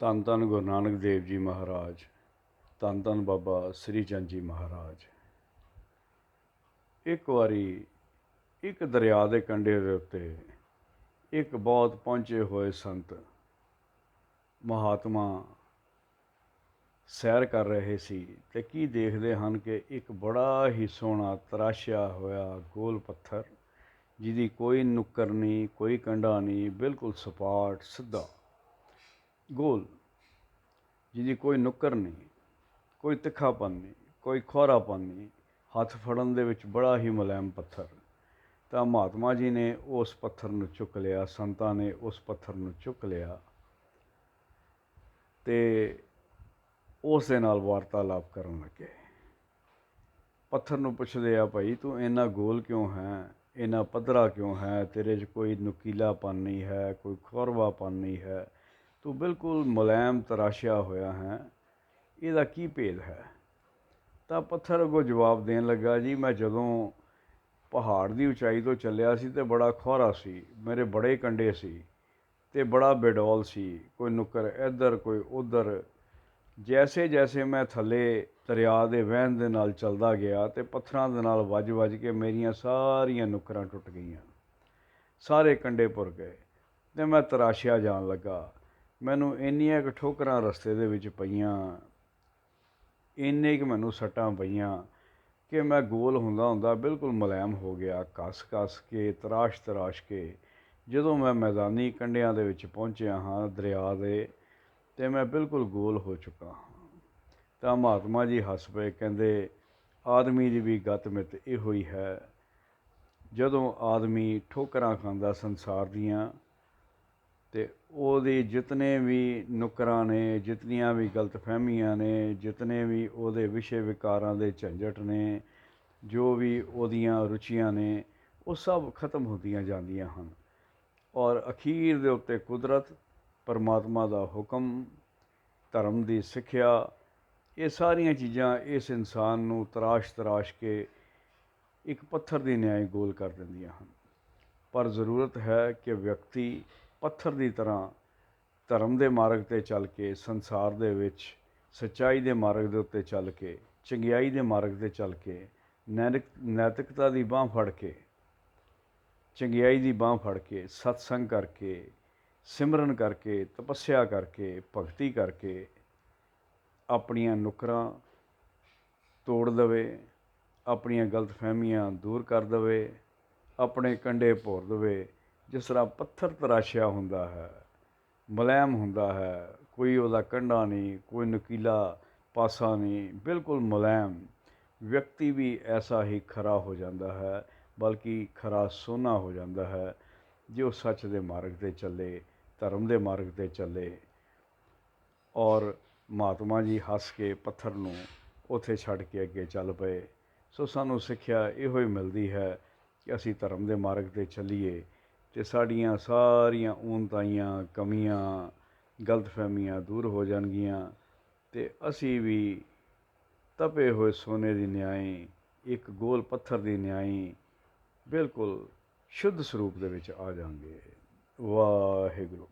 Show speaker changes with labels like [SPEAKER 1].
[SPEAKER 1] ਧੰਨ ਧੰਨ ਗੁਰੂ ਨਾਨਕ ਦੇਵ ਜੀ ਮਹਾਰਾਜ, ਧੰਨ ਧੰਨ ਬਾਬਾ ਸ੍ਰੀ ਚੰਦ ਜੀ ਮਹਾਰਾਜ। ਇੱਕ ਵਾਰੀ ਇੱਕ ਦਰਿਆ ਦੇ ਕੰਢੇ ਦੇ ਉੱਤੇ ਇੱਕ ਬਹੁਤ ਪਹੁੰਚੇ ਹੋਏ ਸੰਤ ਮਹਾਤਮਾ ਸੈਰ ਕਰ ਰਹੇ ਸੀ ਤੇ ਕੀ ਦੇਖਦੇ ਹਨ ਕਿ ਇੱਕ ਬੜਾ ਹੀ ਸੋਹਣਾ ਤਰਾਸ਼ਿਆ ਹੋਇਆ ਗੋਲ ਪੱਥਰ, ਜਿਹਦੀ ਕੋਈ ਨੁੱਕਰ ਨਹੀਂ, ਕੋਈ ਕੰਡਾ ਨਹੀਂ, ਬਿਲਕੁਲ ਸਪਾਟ, ਸਿੱਧਾ। ਗੋਲ, ਜਿਹਦੀ ਕੋਈ ਨੁੱਕਰ ਨਹੀਂ, ਕੋਈ ਤਿੱਖਾਪਨ ਨਹੀਂ, ਕੋਈ ਖੋਰਾਪਨ ਨਹੀਂ, ਹੱਥ ਫੜਨ ਦੇ ਵਿੱਚ ਬੜਾ ਹੀ ਮੁਲਾਇਮ ਪੱਥਰ। ਤਾਂ ਮਹਾਤਮਾ ਜੀ ਨੇ ਉਸ ਪੱਥਰ ਨੂੰ ਚੁੱਕ ਲਿਆ, ਸੰਤਾਂ ਨੇ ਉਸ ਪੱਥਰ ਨੂੰ ਚੁੱਕ ਲਿਆ ਤੇ ਉਸ ਦੇ ਨਾਲ ਵਾਰਤਾਲਾਪ ਕਰਨ ਲੱਗੇ। ਪੱਥਰ ਨੂੰ ਪੁੱਛਦੇ ਆ, ਭਾਈ, ਤੂੰ ਇੰਨਾ ਗੋਲ ਕਿਉਂ ਹੈ? ਇੰਨਾ ਪੱਧਰਾ ਕਿਉਂ ਹੈ? ਤੇਰੇ 'ਚ ਕੋਈ ਨੁਕੀਲਾਪਨ ਨਹੀਂ ਹੈ, ਕੋਈ ਖੋਰਵਾਪਨ ਨਹੀਂ ਹੈ। ਤੂੰ ਬਿਲਕੁਲ ਮੁਲਾਇਮ ਤਰਾਸ਼ਿਆ ਹੋਇਆ ਹੈ। ਇਹਦਾ ਕੀ ਭੇਦ ਹੈ? ਤਾਂ ਪੱਥਰ ਅੱਗੋਂ ਜਵਾਬ ਦੇਣ ਲੱਗਾ, ਜੀ, ਮੈਂ ਜਦੋਂ ਪਹਾੜ ਦੀ ਉਚਾਈ ਤੋਂ ਚੱਲਿਆ ਸੀ ਤੇ ਬੜਾ ਖੋਰਾ ਸੀ, ਮੇਰੇ ਬੜੇ ਕੰਡੇ ਸੀ ਤੇ ਬੜਾ ਬੇਡੌਲ ਸੀ, ਕੋਈ ਨੁੱਕਰ ਇੱਧਰ, ਕੋਈ ਉੱਧਰ। ਜੈਸੇ ਜੈਸੇ ਮੈਂ ਥੱਲੇ ਦਰਿਆ ਦੇ ਵਹਿਣ ਦੇ ਨਾਲ ਚੱਲਦਾ ਗਿਆ ਤੇ ਪੱਥਰਾਂ ਦੇ ਨਾਲ ਵੱਜ-ਵੱਜ ਕੇ ਮੇਰੀਆਂ ਸਾਰੀਆਂ ਨੁੱਕਰਾਂ ਟੁੱਟ ਗਈਆਂ। ਸਾਰੇ ਕੰਡੇ ਪੁਰ ਗਏ ਤੇ ਮੈਂ ਤਰਾਸ਼ਿਆ ਜਾਣ ਲੱਗਾ। ਮੈਨੂੰ ਇੰਨੀਆਂ ਕੁ ਠੋਕਰਾਂ ਰਸਤੇ ਦੇ ਵਿੱਚ ਪਈਆਂ, ਇੰਨੇ ਕੁ ਮੈਨੂੰ ਸੱਟਾਂ ਪਈਆਂ ਕਿ ਮੈਂ ਗੋਲ ਹੁੰਦਾ ਹੁੰਦਾ ਬਿਲਕੁਲ ਮੁਲਾਇਮ ਹੋ ਗਿਆ ਕੱਸ ਕੱਸ ਕੇ, ਤਰਾਸ਼ ਤਰਾਸ਼ ਕੇ। ਜਦੋਂ ਮੈਂ ਮੈਦਾਨੀ ਕੰਢਿਆਂ ਦੇ ਵਿੱਚ ਪਹੁੰਚਿਆ ਹਾਂ ਦਰਿਆ ਦੇ ਤੇ ਮੈਂ ਬਿਲਕੁਲ ਗੋਲ ਹੋ ਚੁੱਕਾ ਹਾਂ। ਤਾਂ ਮਹਾਤਮਾ ਜੀ ਹੱਸ ਪਏ, ਕਹਿੰਦੇ, ਆਦਮੀ ਦੀ ਵੀ ਗਤ ਮਿਤ ਇਹੋ ਹੀ ਹੈ। ਜਦੋਂ ਆਦਮੀ ਠੋਕਰਾਂ ਖਾਂਦਾ ਸੰਸਾਰ ਦੀਆਂ ਤੇ ਉਹਦੇ ਜਿਤਨੇ ਵੀ ਨੁੱਕਰਾਂ ਨੇ, ਜਿਤਨੀਆਂ ਵੀ ਗਲਤਫਹਿਮੀਆਂ ਨੇ, ਜਿਤਨੇ ਵੀ ਉਹਦੇ ਵਿਸ਼ੇ ਵਿਕਾਰਾਂ ਦੇ ਝੰਜਟ ਨੇ, ਜੋ ਵੀ ਉਹਦੀਆਂ ਰੁਚੀਆਂ ਨੇ, ਉਹ ਸਭ ਖਤਮ ਹੁੰਦੀਆਂ ਜਾਂਦੀਆਂ ਹਨ। ਔਰ ਅਖੀਰ ਦੇ ਉੱਤੇ ਕੁਦਰਤ, ਪਰਮਾਤਮਾ ਦਾ ਹੁਕਮ, ਧਰਮ ਦੀ ਸਿੱਖਿਆ, ਇਹ ਸਾਰੀਆਂ ਚੀਜ਼ਾਂ ਇਸ ਇਨਸਾਨ ਨੂੰ ਤਰਾਸ਼ ਤਰਾਸ਼ ਕੇ ਇੱਕ ਪੱਥਰ ਦੀ ਨਿਆਏ ਗੋਲ ਕਰ ਦਿੰਦੀਆਂ ਹਨ। ਪਰ ਜ਼ਰੂਰਤ ਹੈ ਕਿ ਵਿਅਕਤੀ ਪੱਥਰ ਦੀ ਤਰ੍ਹਾਂ ਧਰਮ ਦੇ ਮਾਰਗ ਤੇ ਚੱਲ ਕੇ, ਸੰਸਾਰ ਦੇ ਵਿੱਚ ਸੱਚਾਈ ਦੇ ਮਾਰਗ ਦੇ ਉੱਤੇ ਚੱਲ ਕੇ, ਚੰਗਿਆਈ ਦੇ ਮਾਰਗ ਤੇ ਚੱਲ ਕੇ, ਨੈਤਿਕ, ਨੈਤਿਕਤਾ ਦੀ ਬਾਹ ਫੜ ਕੇ, ਚੰਗਿਆਈ ਦੀ ਬਾਹ ਫੜ ਕੇ, ਸਤਸੰਗ ਕਰਕੇ, ਸਿਮਰਨ ਕਰਕੇ, ਤਪੱਸਿਆ ਕਰਕੇ, ਭਗਤੀ ਕਰਕੇ ਆਪਣੀਆਂ ਨੁਕਰਾਂ ਤੋੜ ਦਵੇ, ਆਪਣੀਆਂ ਗਲਤਫਹਿਮੀਆਂ ਦੂਰ ਕਰ ਦਵੇ, ਆਪਣੇ ਕੰਡੇ ਭੋਰ ਦਵੇ ਜਿਸ ਤਰ੍ਹਾਂ ਪੱਥਰ ਤਰਾਸ਼ਿਆ ਹੁੰਦਾ ਹੈ ਮੁਲਾਇਮ ਹੁੰਦਾ ਹੈ, ਕੋਈ ਉਹਦਾ ਕੰਡਾ ਨਹੀਂ, ਕੋਈ ਨਕੀਲਾ ਪਾਸਾ ਨਹੀਂ, ਬਿਲਕੁਲ ਮੁਲਾਇਮ ਵਿਅਕਤੀ ਵੀ ਐਸਾ ਹੀ ਖਰਾ ਹੋ ਜਾਂਦਾ ਹੈ, ਬਲਕਿ ਖਰਾ ਸੋਨਾ ਹੋ ਜਾਂਦਾ ਹੈ, ਜੇ ਉਹ ਸੱਚ ਦੇ ਮਾਰਗ ਤੇ ਚੱਲੇ, ਧਰਮ ਦੇ ਮਾਰਗ ਤੇ ਚੱਲੇ। ਔਰ ਮਹਾਤਮਾ ਜੀ ਹੱਸ ਕੇ ਪੱਥਰ ਨੂੰ ਉੱਥੇ ਛੱਡ ਕੇ ਅੱਗੇ ਚੱਲ ਪਏ। ਸੋ ਸਾਨੂੰ ਸਿੱਖਿਆ ਇਹੋ ਹੀ ਮਿਲਦੀ ਹੈ ਕਿ ਅਸੀਂ ਧਰਮ ਦੇ ਮਾਰਗ ਤੇ ਚੱਲੀਏ ਤੇ ਸਾਡੀਆਂ ਸਾਰੀਆਂ ਊਨਤਾਈਆਂ ਕਮੀਆਂ, ਗਲਤਫਹਿਮੀਆਂ ਦੂਰ ਹੋ ਜਾਣਗੀਆਂ ਤੇ ਅਸੀਂ ਵੀ ਤਪੇ ਹੋਏ ਸੋਨੇ ਦੀ ਨਿਆਈ, ਇੱਕ ਗੋਲ ਪੱਥਰ ਦੀ ਨਿਆਈ ਬਿਲਕੁਲ ਸ਼ੁੱਧ ਸਰੂਪ ਦੇ ਵਿੱਚ ਆ ਜਾਵਾਂਗੇ। ਵਾਹਿਗੁਰੂ।